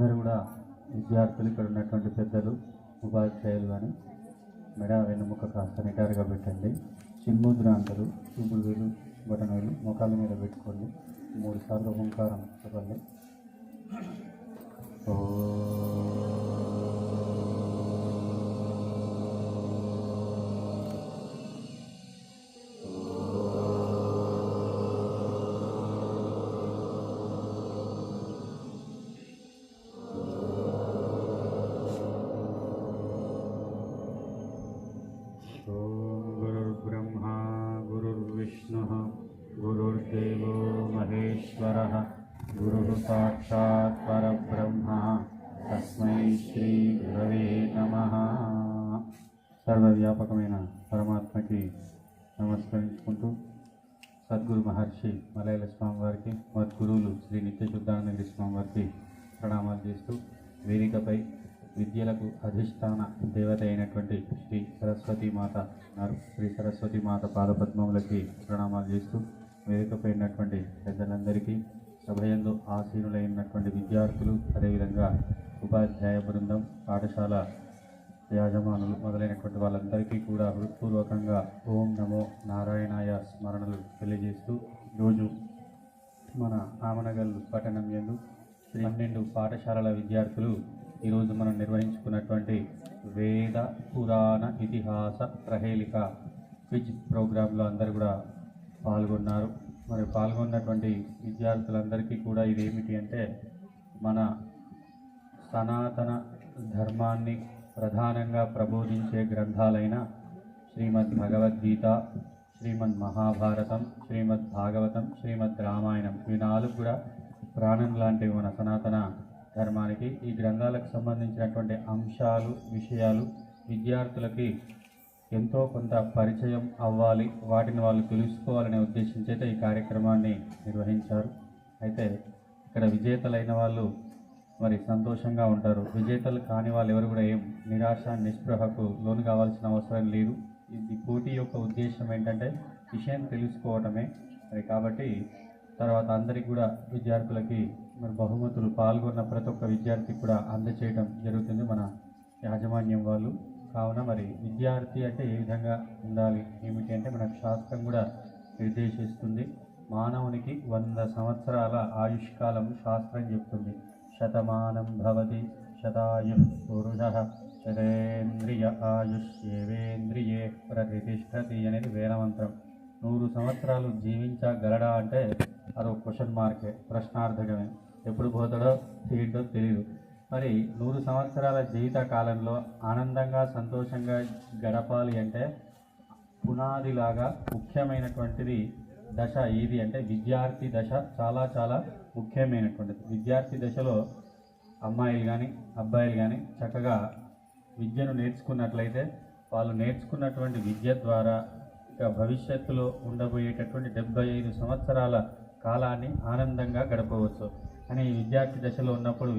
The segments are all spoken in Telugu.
అందరూ కూడా విద్యార్థులు ఇక్కడ ఉన్నటువంటి పెద్దలు ఉపాధ్యాయులు కానీ మెడ వెన్నుముక కాస్త నిటారుగా పెట్టండి. చిన్ముద్రాంతలు అంటారు. చూపుడు వేలు బటన్ వేలు ముఖాల మీద పెట్టుకోండి. మూడు సార్లు ఓంకారం చెప్పండి. ఓ ॐ गुरुर्ब्रह्मा गुरुर्विष्णुः गुरुर्देवो महेश्वरः गुरुः साक्षात् परब्रह्म తస్మై శ్రీ గురవే నమ సర్వవ్యాపకమైన పరమాత్మకి నమస్కరించుకుంటూ సద్గురు మహర్షి మలయాళ స్వామి వారికి మద్గురువులు శ్రీ నిత్య శుద్ధానందగిరి స్వామి వారికి ప్రణామాలు చేస్తూ వేదికపై విద్యలకు అధిష్టాన దేవత అయినటువంటి శ్రీ సరస్వతి మాత ఉన్నారు. శ్రీ సరస్వతి మాత పాదపద్మములకి ప్రణామాలు చేస్తూ వేదికపై పెద్దలందరికీ సభయందు ఆసీనులైనటువంటి విద్యార్థులు అదేవిధంగా ఉపాధ్యాయ బృందం పాఠశాల యాజమానులు మొదలైనటువంటి వాళ్ళందరికీ కూడా హృత్పూర్వకంగా ఓం నమో నారాయణాయ స్మరణలు తెలియజేస్తూ ఈరోజు మన ఆమనగల్ పట్టణం ఎందు పన్నెండు పాఠశాలల విద్యార్థులు ఈరోజు మనం నిర్వహించుకున్నటువంటి వేద పురాణ ఇతిహాస ప్రహేళిక క్విజ్ ప్రోగ్రాంలో అందరూ కూడా పాల్గొన్నారు. మరి పాల్గొన్నటువంటి విద్యార్థులందరికీ కూడా ఇదేమిటి అంటే మన సనాతన ధర్మాన్ని ప్రధానంగా ప్రబోధించే గ్రంథాలైన శ్రీమద్ భగవద్గీత శ్రీమద్ మహాభారతం శ్రీమద్ భాగవతం శ్రీమద్ రామాయణం ఇవి నాలుగు కూడా ప్రాణం లాంటివి మన సనాతన ధర్మానికి ఈ గ్రంథాలకు సంబంధించినటువంటి అంశాలు విషయాలు విద్యార్థులకి ఎంతో కొంత పరిచయం అవ్వాలి వాటిని వాళ్ళు తెలుసుకోవాలనే ఉద్దేశించైతే ఈ కార్యక్రమాన్ని నిర్వహించారు. అయితే ఇక్కడ విజేతలైన వాళ్ళు మరి సంతోషంగా ఉంటారు. విజేతలు కాని వాళ్ళు ఎవరు కూడా ఏం నిరాశ నిస్పృహకు లోను కావాల్సిన అవసరం లేదు. ఇది పోటీ యొక్క ఉద్దేశం ఏంటంటే విషయం తెలుసుకోవటమే. మరి కాబట్టి తర్వాత అందరికి కూడా విద్యార్థులకి మరి బహుమతులు పాల్గొన్న ప్రతి ఒక్క విద్యార్థికి కూడా అందచేయడం జరుగుతుంది మన యాజమాన్యం వాళ్ళు. కావున మరి విద్యార్థి అంటే ఏ విధంగా ఉండాలి? ఏమిటి అంటే మనకు శాస్త్రం కూడా నిర్దేశిస్తుంది. మానవునికి వంద సంవత్సరాల ఆయుష్కాలం శాస్త్రం చెప్తుంది. శతమానం భవతి శతాయు పురుష శతేంద్రియ ఆయుష్యేవేంద్రియే ప్రతిష్టతి అనేది వేదమంత్రం. నూరు సంవత్సరాలు జీవించగలడా అంటే అదొక క్వశ్చన్ మార్కే ప్రశ్నార్థకమే. ఎప్పుడు పోతాడో తీయడో తెలియదు మరి నూరు సంవత్సరాల జీవిత కాలంలో ఆనందంగా సంతోషంగా గడపాలి అంటే పునాదిలాగా ముఖ్యమైనటువంటిది దశ ఏది అంటే విద్యార్థి దశ చాలా చాలా ముఖ్యమైనటువంటిది. విద్యార్థి దశలో అమ్మాయిలు కానీ అబ్బాయిలు కానీ చక్కగా విద్యను నేర్చుకున్నట్లయితే వాళ్ళు నేర్చుకున్నటువంటి విద్య ద్వారా ఇక భవిష్యత్తులో ఉండబోయేటటువంటి డెబ్బై ఐదు సంవత్సరాల కాలాన్ని ఆనందంగా గడపవచ్చు. కానీ ఈ విద్యార్థి దశలో ఉన్నప్పుడు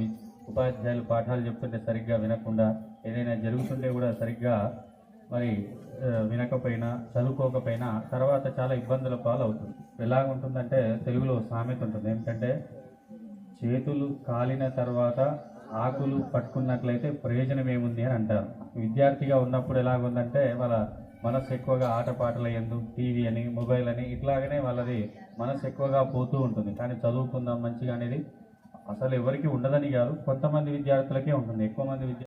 ఉపాధ్యాయులు పాఠాలు చెప్తుంటే సరిగ్గా వినకుండా ఏదైనా జరుగుతుంటే కూడా సరిగ్గా మరి వినకపోయినా చదువుకోకపోయినా తర్వాత చాలా ఇబ్బందుల పాలవుతుంది. ఎలాగుంటుందంటే తెలుగులో సామెత ఉంటుంది. ఏంటంటే చేతులు కాలిన తర్వాత ఆకులు పట్టుకున్నట్లయితే ప్రయోజనం ఏముంది అని అంటారు. విద్యార్థిగా ఉన్నప్పుడు ఎలాగుందంటే వాళ్ళ మనసు ఎక్కువగా ఆటపాటల ఎందు టీవీ అని మొబైల్ అని ఇట్లాగనే వాళ్ళది మనసు ఎక్కువగా పోతూ ఉంటుంది. కానీ చదువుకుందాం మంచిగా అనేది అసలు ఎవరికి ఉండదని కాదు. కొంతమంది విద్యార్థులకే ఉంటుంది. ఎక్కువ మంది విద్యార్థులు